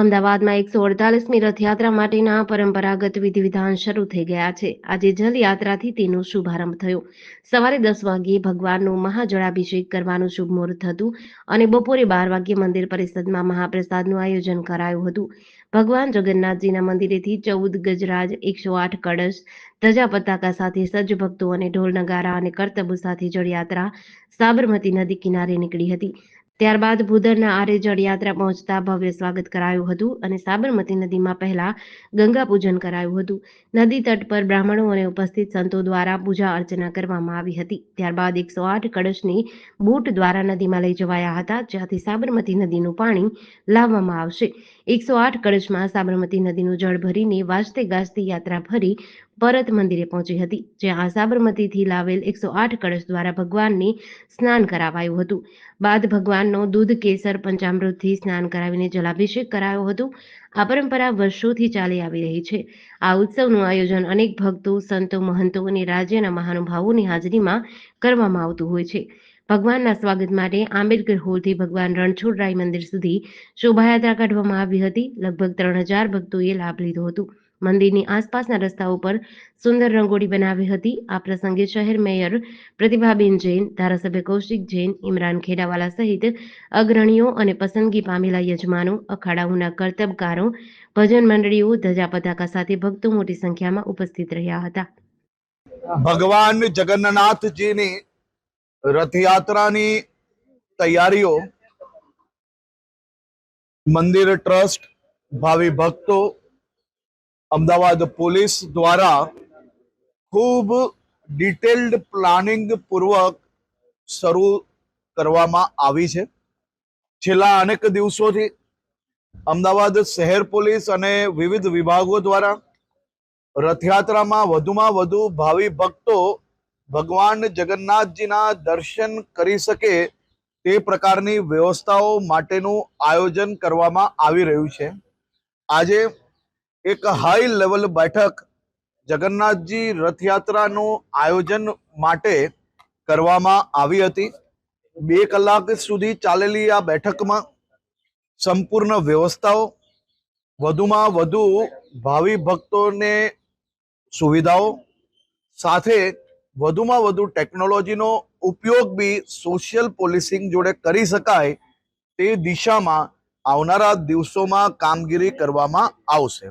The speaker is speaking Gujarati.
અમદાવાદમાં એકસો અડતાલીસમી રથયાત્રા માટેના પરંપરાગત વિધિ વિધાન શરૂ થઈ ગયા છે. આજે જલયાત્રાથી તેનો શુભારંભ થયો. સવારે દસ વાગ્યે ભગવાનનો મહાજળાભિષેક કરવાનું શુભ મુહૂર્ત હતું અને બપોરે બાર વાગ્યે મંદિર પરિષદમાં મહાપ્રસાદનું આયોજન કરાયું હતું. ભગવાન જગન્નાથજીના મંદિરેથી ચૌદ ગજરાજ, એકસો આઠ કળશ, ધજા પતાકા સાથે સજ્જ ભક્તો અને ઢોલ નગારા અને કરતબો સાથે જળયાત્રા સાબરમતી નદી કિનારે નીકળી હતી. ત્યારબાદ ભૂદરના આરે જળયાત્રા પહોંચતા ભવ્ય સ્વાગત કરાયું હતું અને સાબરમતી નદીમાં પહેલા ગંગા પૂજન કરાયું હતું. નદી તટ પર બ્રાહ્મણો અને ઉપસ્થિત સંતો દ્વારા પૂજા અર્ચના કરવામાં આવી હતી. ત્યારબાદ એકસો આઠ કળશની બોટ દ્વારા નદીમાં લઈ જવાયા હતા, જ્યાંથી સાબરમતી નદીનું પાણી લાવવામાં આવશે. એકસો આઠ કળશમાં સાબરમતી નદીનું જળ ભરીને વાજતે ગાજતી યાત્રા ભરી પરત મંદિરે પહોંચી હતી, જ્યાં સાબરમતીથી લાવેલ એકસો આઠ કળશ દ્વારા ભગવાનને સ્નાન કરાવાયું હતું. બાદ ભગવાનનો દૂધ, કેસર, પંચામૃતથી સ્નાન કરાવીને જલાભિષેક કરાયો હતો. આ પરંપરા વર્ષોથી ચાલી આવી રહી છે. આ ઉત્સવનું આયોજન અનેક ભક્તો, સંતો, મહંતો અને રાજ્યના મહાનુભાવોની હાજરીમાં કરવામાં આવતું હોય છે. ભગવાનના સ્વાગત માટે આંબેડકર હોલથી ભગવાન રણછોડરાય મંદિર સુધી શોભાયાત્રા કાઢવામાં આવી હતી. લગભગ ત્રણ હજાર ભક્તોએ લાભ લીધો હતો. મંદિરની આસપાસના રસ્તાઓ પર સુંદર રંગોળી બનાવી હતી. આ પ્રસંગે શહેર મેયર પ્રતિભાબેન જૈન, ધારાસભ્ય કૌશિક જૈન, ઇમરાન ખેડાવાલા સહિત અગ્રણીઓ અને પસંદગી પામેલા યજમાનો, અખાડાઓના કરતબકારો, ભજન મંડળીઓ, ધજા પતાકા સાથે ભક્તો મોટી સંખ્યામાં ઉપસ્થિત રહ્યા હતા. ભગવાન જગન્નાથજીની રથયાત્રાની તૈયારીઓ મંદિર ટ્રસ્ટ, ભાવિ ભક્તો અમદાવાદ પોલીસ દ્વારા ખૂબ ડિટેલ્ડ પ્લાનિંગ પૂર્વક શરૂ કરવામાં આવી છે. છેલ્લા અનેક દિવસોથી અમદાવાદ શહેર પોલીસ અને વિવિધ વિભાગો દ્વારા રથયાત્રામાં વધુમાં વધુ ભાવિ ભક્તો ભગવાન જગન્નાથજીના દર્શન કરી શકે તે પ્રકારની વ્યવસ્થાઓ માટેનું આયોજન કરવામાં આવી રહ્યું છે. આજે એક હાઈ લેવલ બેઠક જગન્નાથજી રથયાત્રાનું આયોજન માટે કરવામાં આવી હતી. બે કલાક સુધી ચાલેલી આ બેઠકમાં સંપૂર્ણ વ્યવસ્થાઓ, વધુમાં વધુ ભાવિ ભક્તોને સુવિધાઓ, સાથે વધુમાં વધુ ટેકનોલોજીનો ઉપયોગ બી સોશિયલ પોલિસિંગ જોડે કરી શકાય તે દિશામાં આવનારા દિવસોમાં કામગીરી કરવામાં આવશે.